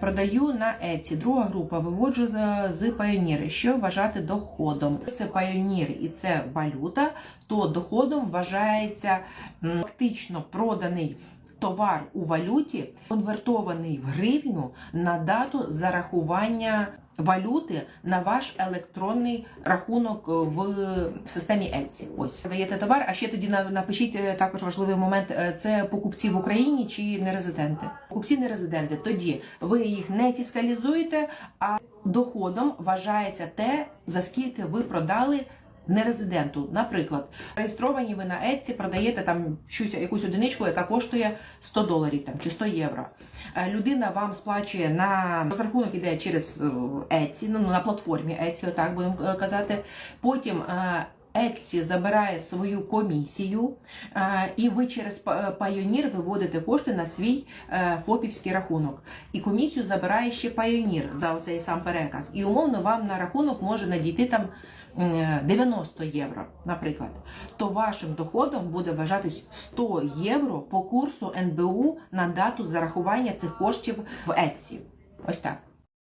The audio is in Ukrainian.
Продаю на Еці. Друга група виводжу е, з Pioneer. Що вважати доходом? Це Pioneer і це валюта, то доходом вважається фактично проданий товар у валюті, конвертований в гривню на дату зарахування валюти на ваш електронний рахунок е, в системі Etsy. Ось даєте товар. А ще тоді на- напишіть е, також важливий момент: е, це покупці в Україні чи не резиденти? Покупці не резиденти. Тоді ви їх не фіскалізуєте, а доходом вважається те, за скільки ви продали. Нерезиденту, наприклад, реєстровані ви на Etsy, продаєте там щось, якусь одиничку, яка коштує 100 доларів там, чи 100 євро. Е, Людина вам сплачує на розрахунок іде через е, Etsy, ну на платформі Etsy, отак будемо е, казати. Потім Etsy забирає свою комісію, е, і ви через Па- виводите кошти на свій е, ФОПівський рахунок. І комісію забирає ще Payoneer за цей сам переказ. І умовно вам на рахунок може надійти там 90 євро, наприклад. То вашим доходом буде вважатись 100 євро по курсу НБУ на дату зарахування цих коштів в Etsy. Ось так.